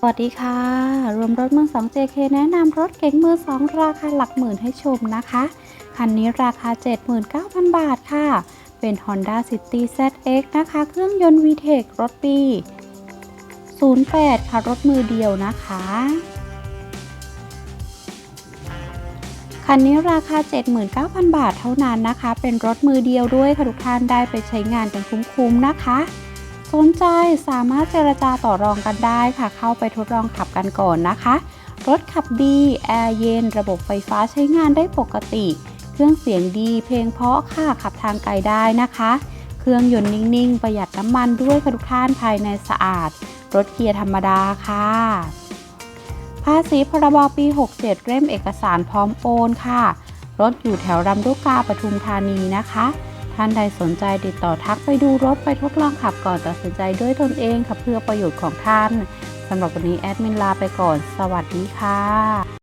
สวัสดีค่ะ รวมรถมือ2 JK แนะนำรถเก๋งมือ2ราคาหลักหมื่นให้ชมนะคะ คันนี้ราคา 79,000 บาทค่ะ เป็น Honda City ZX นะคะ เครื่องยนต์ VTEC รถปี 08 ค่ะ รถมือเดียวนะคะ คันนี้ราคา 79,000 บาทเท่านั้นนะคะ เป็นรถมือเดียวด้วยค่ะทุกท่านได้ไปใช้งานกันคุ้มๆนะคะ สนใจสามารถเจรจาต่อรองกันได้ค่ะ เข้าไปทดลองขับกันก่อนนะคะ รถขับดี แอร์เย็น ระบบไฟฟ้าใช้งานได้ปกติ เครื่องเสียงดี เพลงเพราะค่ะ ขับทางไกลได้นะคะ เครื่องยนต์นิ่ง ๆ ประหยัดน้ำมันด้วยค่ะทุกท่านภายในสะอาด รถเกียร์ธรรมดาค่ะ ภาษีพรบปี 67เล่มเอกสารพร้อมโอนค่ะ รถอยู่แถวรำลูกกาปทุมธานีนะคะ ท่านใดสนใจติดต่อทักไปดูรถไปทดลองขับก่อนตัดสินใจด้วยตนเองค่ะเพื่อประโยชน์ของท่านสำหรับวันนี้แอดมินลาไปก่อน สวัสดีค่ะ